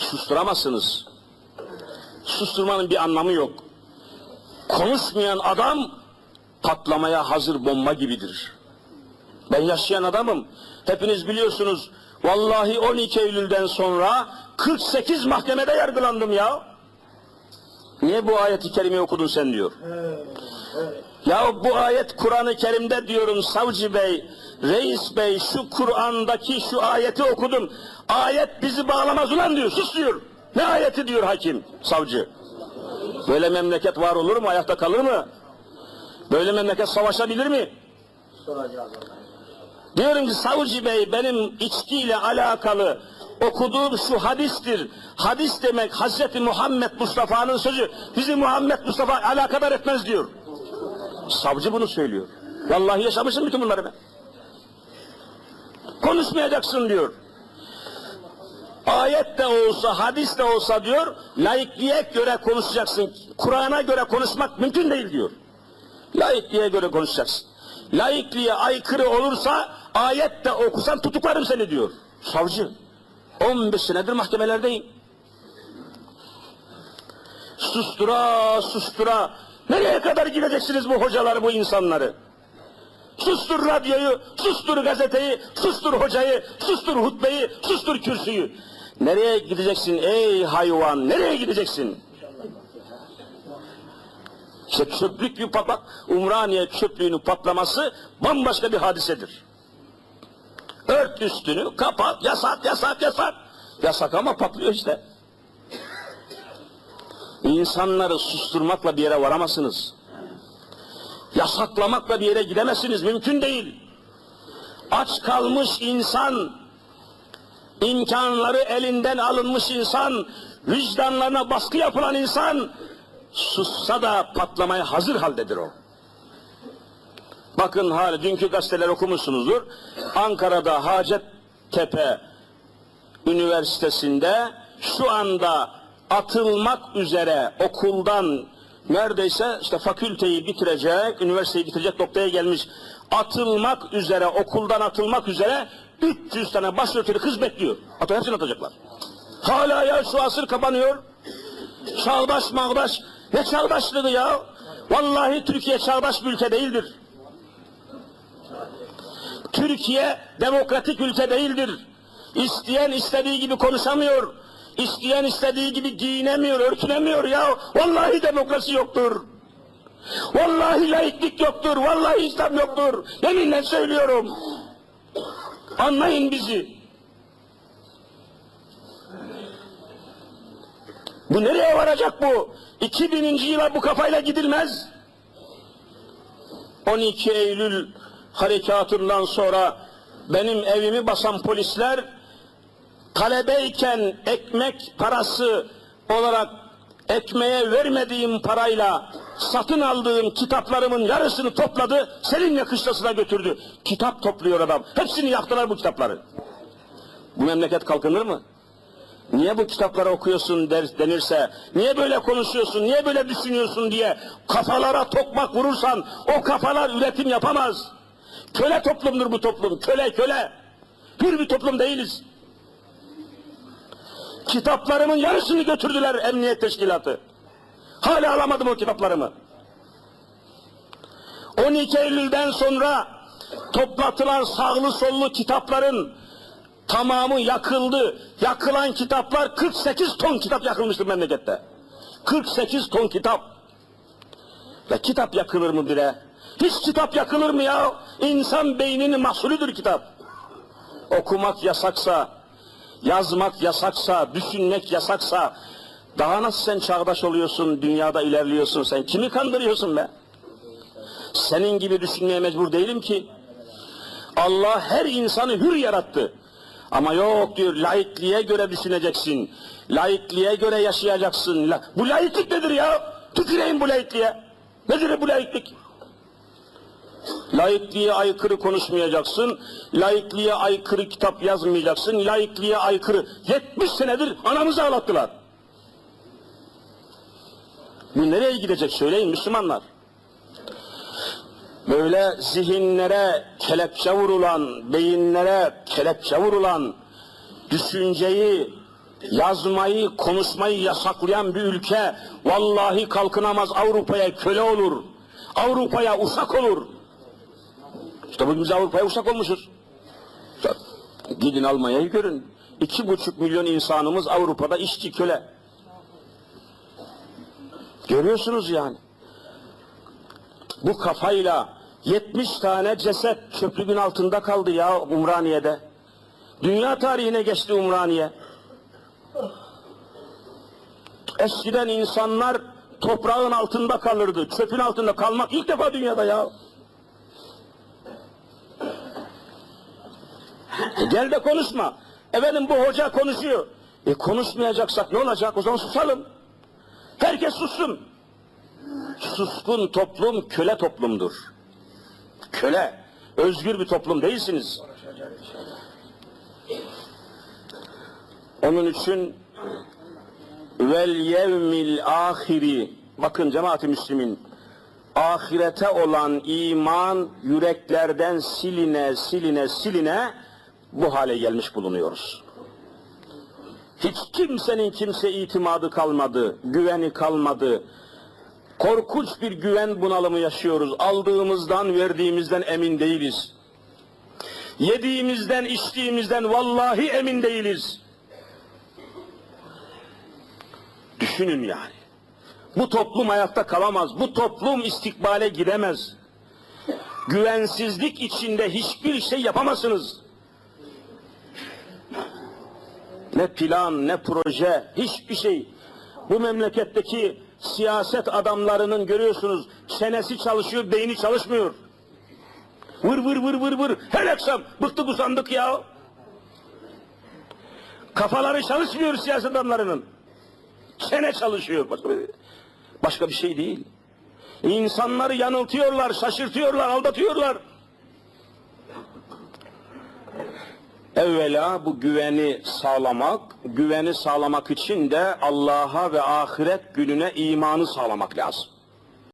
susturamazsınız. Susturmanın bir anlamı yok. Konuşmayan adam patlamaya hazır bomba gibidir. Ben yaşayan adamım. Hepiniz biliyorsunuz. Vallahi 12 Eylül'den sonra 48 mahkemede yargılandım ya. Niye bu ayeti kerimeyi okudun sen diyor. Ya bu ayet Kur'an-ı Kerim'de diyorum savcı bey, reis bey şu Kur'an'daki şu ayeti okudum. Ayet bizi bağlamaz ulan diyor, sus diyor. Ne ayeti diyor hakim, savcı. Böyle memleket var olur mu, ayakta kalır mı? Böyle memleket savaşabilir mi? Diyorum ki savcı bey benim içkiyle alakalı okuduğum şu hadistir. Hadis demek Hazreti Muhammed Mustafa'nın sözü. Bizi Muhammed Mustafa alakadar etmez diyor. Savcı bunu söylüyor. Vallahi yaşamışım bütün bunları ben. Konuşmayacaksın diyor. Ayet de olsa, hadis de olsa diyor, laikliğe göre konuşacaksın. Kur'an'a göre konuşmak mümkün değil diyor. Laikliğe göre konuşacaksın. Laikliğe aykırı olursa ayet de okusan tutuklarım seni diyor. Savcı. 15 senedir mahkemelerdeyim. Sustura sustura. Nereye kadar gideceksiniz bu hocaları, bu insanları? Sustur radyoyu, sustur gazeteyi, sustur hocayı, sustur hutbeyi, sustur kürsüyü. Nereye gideceksin ey hayvan, nereye gideceksin? İşte çöplük bir patlak, Umraniye çöplüğünün patlaması bambaşka bir hadisedir. Ört üstünü, kapat, yasak, yasak, yasak. Yasak ama patlıyor işte. İnsanları susturmakla bir yere varamazsınız. Yasaklamakla bir yere gidemezsiniz, mümkün değil. Aç kalmış insan, imkanları elinden alınmış insan, vicdanlarına baskı yapılan insan, sussa da patlamaya hazır haldedir o. Bakın hali, dünkü gazeteler okumuşsunuzdur. Ankara'da Hacettepe Üniversitesi'nde şu anda atılmak üzere okuldan neredeyse işte fakülteyi bitirecek, üniversiteyi bitirecek noktaya gelmiş. Atılmak üzere, okuldan atılmak üzere 300 tane başörtülü kız bekliyor. Hatta hepsini atacaklar. Hala ya şu asır kapanıyor. Çağdaş mağdaş. Ne çağdaşlığı ya? Vallahi Türkiye çağdaş bir ülke değildir. Türkiye demokratik ülke değildir. İsteyen istediği gibi konuşamıyor. İsteyen istediği gibi giyinemiyor, örtünemiyor ya. Vallahi demokrasi yoktur. Vallahi laiklik yoktur. Vallahi İslam yoktur. Yeminle söylüyorum. Anlayın bizi. Bu nereye varacak bu? 2000. yıla bu kafayla gidilmez. 12 Eylül harekatından sonra benim evimi basan polisler talebeyken ekmek parası olarak ekmeğe vermediğim parayla satın aldığım kitaplarımın yarısını topladı, Selimya kışlasına götürdü. Kitap topluyor adam. Hepsini yaktılar bu kitapları. Bu memleket kalkınır mı? Niye bu kitapları okuyorsun der, denirse, niye böyle konuşuyorsun, niye böyle düşünüyorsun diye kafalara tokmak vurursan o kafalar üretim yapamaz. Köle toplumdur bu toplum, köle köle. Hür bir toplum değiliz. Kitaplarımın yarısını götürdüler emniyet teşkilatı. Hala alamadım o kitaplarımı. 12 Eylül'den sonra toplatılan sağlı sollu kitapların tamamı yakıldı. Yakılan kitaplar 48 ton kitap yakılmıştır memlekette. 48 ton kitap. Ve kitap yakılır mı bire? Hiç kitap yakılır mı ya? İnsan beyninin mahsulüdür kitap. Okumak yasaksa, yazmak yasaksa, düşünmek yasaksa, daha nasıl sen çağdaş oluyorsun, dünyada ilerliyorsun sen? Kimi kandırıyorsun be? Senin gibi düşünmeye mecbur değilim ki. Allah her insanı hür yarattı. Ama yok diyor, laikliğe göre düşüneceksin. Laikliğe göre yaşayacaksın. Bu laiklik nedir ya? Tüküreyim bu laikliğe. Nedir bu laiklik? Laikliğe aykırı konuşmayacaksın, laikliğe aykırı kitap yazmayacaksın, laikliğe aykırı 70 senedir anamızı ağlattılar. Bu nereye gidecek söyleyin Müslümanlar. Böyle zihinlere kelepçe vurulan, beyinlere kelepçe vurulan düşünceyi yazmayı, konuşmayı yasaklayan bir ülke vallahi kalkınamaz Avrupa'ya köle olur. Avrupa'ya uşak olur. Bugün biz Avrupa'ya uşak olmuşuz. Gidin Almanya'yı görün. İki buçuk milyon insanımız Avrupa'da işçi köle. Görüyorsunuz yani. Bu kafayla 70 tane ceset çöplüğün altında kaldı ya Umraniye'de. Dünya tarihine geçti Umraniye. Eskiden insanlar toprağın altında kalırdı. Çöpün altında kalmak ilk defa dünyada ya. E gel de konuşma. Efendim bu hoca konuşuyor. E konuşmayacaksak ne olacak? O zaman susalım. Herkes sussun. Suskun toplum köle toplumdur. Köle. Özgür bir toplum değilsiniz. Onun için vel yevmil ahiri bakın cemaat-i müslimin ahirete olan iman yüreklerden siline siline siline bu hale gelmiş bulunuyoruz. Hiç kimsenin kimse itimadı kalmadı, güveni kalmadı. Korkunç bir güven bunalımı yaşıyoruz. Aldığımızdan, verdiğimizden emin değiliz. Yediğimizden, içtiğimizden vallahi emin değiliz. Düşünün yani. Bu toplum hayatta kalamaz. Bu toplum istikbale gidemez. Güvensizlik içinde hiçbir şey yapamazsınız. Ne plan, ne proje, hiçbir şey. Bu memleketteki siyaset adamlarının görüyorsunuz çenesi çalışıyor, beyni çalışmıyor. Vır vır vır vır vır. Her akşam bıktık usandık ya. Kafaları çalışmıyor siyaset adamlarının. Çene çalışıyor. Başka bir, başka bir şey değil. İnsanları yanıltıyorlar, şaşırtıyorlar, aldatıyorlar. Evvela bu güveni sağlamak, güveni sağlamak için de Allah'a ve ahiret gününe imanı sağlamak lazım.